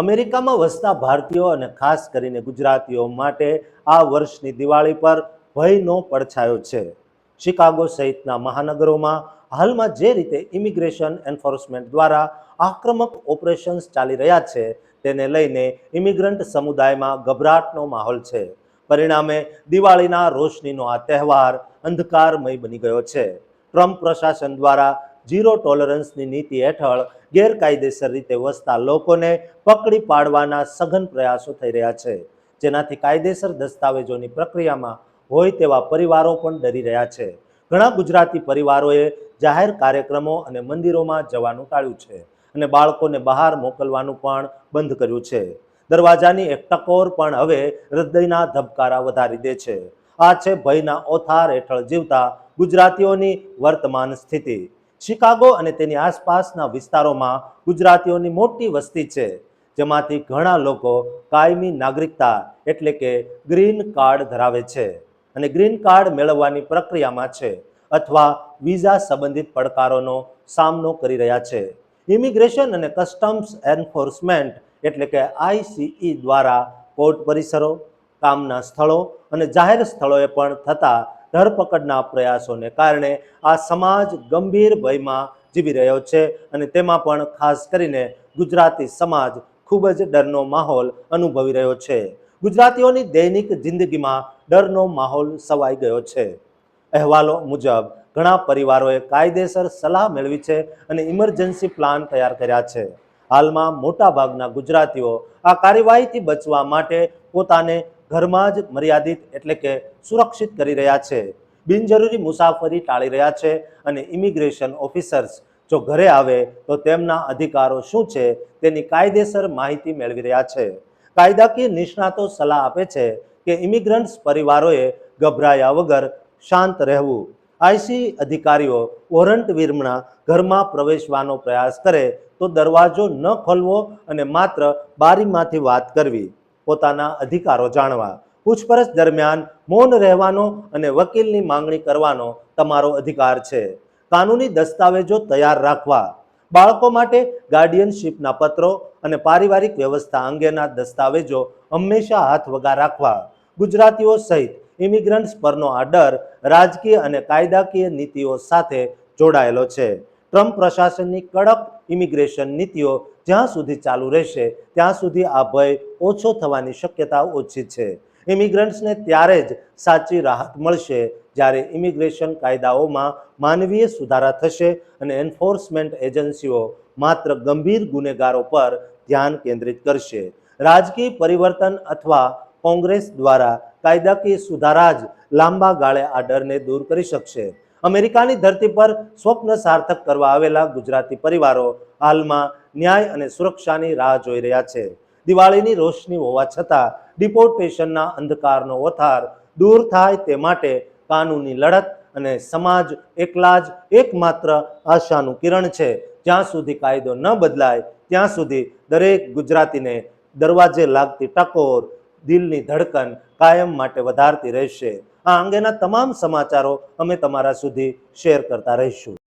અમેરિકામાં વસતા ભારતીયો અને ખાસ કરીને ગુજરાતીઓ માટે આ વર્ષની દિવાળી પર ભયનો પડછાયો છે. શિકાગો સહિતના મહાનગરોમાં હાલમાં જે રીતે ઇમિગ્રેશન એન્ફોર્સમેન્ટ દ્વારા આક્રમક ઓપરેશન્સ ચાલી રહ્યા છે, તેને લઈને ઇમિગ્રન્ટ સમુદાયમાં ગભરાટનો માહોલ છે. પરિણામે દિવાળીના રોશનીનો આ તહેવાર અંધકારમય બની ગયો છે. ટ્રમ્પ પ્રશાસન દ્વારા ઝીરો ટોલરન્સની નીતિ હેઠળ ગેરકાયદેસર રીતે વસતા લોકોને પકડી પાડવાના સઘન પ્રયાસો થઈ રહ્યા છે. જેનાથી કાયદેસર દસ્તાવેજોની પ્રક્રિયામાં હોય તેવા પરિવારો પણ ડરી રહ્યા છે. ઘણા ગુજરાતી પરિવારોએ જાહેર કાર્યક્રમો અને મંદિરોમાં જવાનું ટાળ્યું છે અને બાળકોને બહાર મોકલવાનું પણ બંધ કર્યું છે. દરવાજાની એક ટકોર પણ હવે હૃદયના ધબકારા વધારી દે છે. આ છે ભયના ઓથાર હેઠળ જીવતા ગુજરાતીઓની વર્તમાન સ્થિતિ. શિકાગો અને તેની આસપાસના વિસ્તારોમાં ગુજરાતીઓની મોટી વસ્તી છે, જેમાંથી ઘણા લોકો કાયમી નાગરિકતા એટલે કે ગ્રીન કાર્ડ ધરાવે છે અને ગ્રીન કાર્ડ મેળવવાની પ્રક્રિયામાં છે અથવા વિઝા સંબંધિત પડકારોનો સામનો કરી રહ્યા છે. ઇમિગ્રેશન અને કસ્ટમ્સ એન્ફોર્સમેન્ટ એટલે કે આઈસીઈ દ્વારા કોર્ટ પરિસરો, કામના સ્થળો અને જાહેર સ્થળોએ પણ થતા ધરપકડના પ્રયાસોને કારણે આ સમાજ ગંભીર ભયમાં જીવી રહ્યો છે અને તેમાં પણ ખાસ કરીને ગુજરાતી સમાજ ખૂબ જ ડરનો માહોલ અનુભવી રહ્યો છે. ગુજરાતીઓની દૈનિક જિંદગીમાં ડરનો માહોલ સવાઈ ગયો છે. અહેવાલો મુજબ, ઘણા પરિવારોએ કાયદેસર સલાહ મેળવી છે અને ઇમરજન્સી પ્લાન તૈયાર કર્યા છે. હાલમાં મોટાભાગના ગુજરાતીઓ આ કાર્યવાહીથી બચવા માટે પોતાને ઘરમાં જ મર્યાદિત એટલે કે સુરક્ષિત કરી રહ્યા છે. બિનજરૂરી મુસાફરી ટાળી રહ્યા છે અને ઇમિગ્રેશન ઓફિસર્સ જો ઘરે આવે તો તેમના અધિકારો શું છે તેની કાયદેસર માહિતી મેળવી રહ્યા છે. કાયદાકીય નિષ્ણાતો સલાહ આપે છે કે ઇમિગ્રન્ટ્સ પરિવારોએ ગભરાયા વગર શાંત રહેવું. આઈસી અધિકારીઓ વોરંટ વિરમણા ઘરમાં પ્રવેશવાનો પ્રયાસ કરે તો દરવાજો ન ખોલવો અને માત્ર બારીમાંથી વાત કરવી. પોતાના અધિકારો જાણવા. પૂછપરછ દરમિયાન મૌન રહેવાનો અને વકીલની માંગણી કરવાનો તમારો અધિકાર છે. કાનૂની દસ્તાવેજો તૈયાર રાખવા. બાળકો માટે ગાર્ડિયનશીપના પત્રો અને પારિવારિક વ્યવસ્થા અંગેના દસ્તાવેજો હંમેશા હાથ વગા રાખવા. ગુજરાતીઓ સહિત ઇમિગ્રન્ટ્સ પરનો આ ડર રાજકીય અને કાયદાકીય નીતિઓ સાથે જોડાયેલો છે. ટ્રમ્પ પ્રશાસનની કડક ઇમિગ્રેશન નીતિઓ જ્યાં સુધી ચાલુ રહેશે, ત્યાં સુધી આ ભય ઓછો થવાની શક્યતા ઓછી છે. ઇમિગ્રન્ટ્સને ત્યારે જ સાચી રાહત મળશે જ્યારે ઇમિગ્રેશન કાયદાઓમાં માનવીય સુધારા થશે અને એન્ફોર્સમેન્ટ એજન્સીઓ માત્ર ગંભીર ગુનેગારો પર ધ્યાન કેન્દ્રિત કરશે. રાજકીય પરિવર્તન અથવા કોંગ્રેસ દ્વારા કાયદાકીય સુધારા જ લાંબા ગાળે આ ડરને દૂર કરી શકશે. અમેરિકાની ધરતી પર સ્વપ્ન સાર્થક કરવા આવેલા ગુજરાતી પરિવારો હાલમાં ન્યાય અને સુરક્ષાની રાહ જોઈ રહ્યા છે. દિવાળીની રોશની હોવા છતાં ડિપોર્ટેશનના અંધકારનો ઓથાર દૂર થાય તે માટે કાનૂની લડત અને સમાજ એકલા જ એકમાત્ર આશાનું કિરણ છે. જ્યાં સુધી કાયદો ન બદલાય, ત્યાં સુધી દરેક ગુજરાતીને દરવાજે લાગતી ટકોર, દિલની ધડકન કાયમ માટે વધારતી રહેશે. આ અંગેના તમામ સમાચારો અમે તમારા સુધી શેર કરતા રહીશું.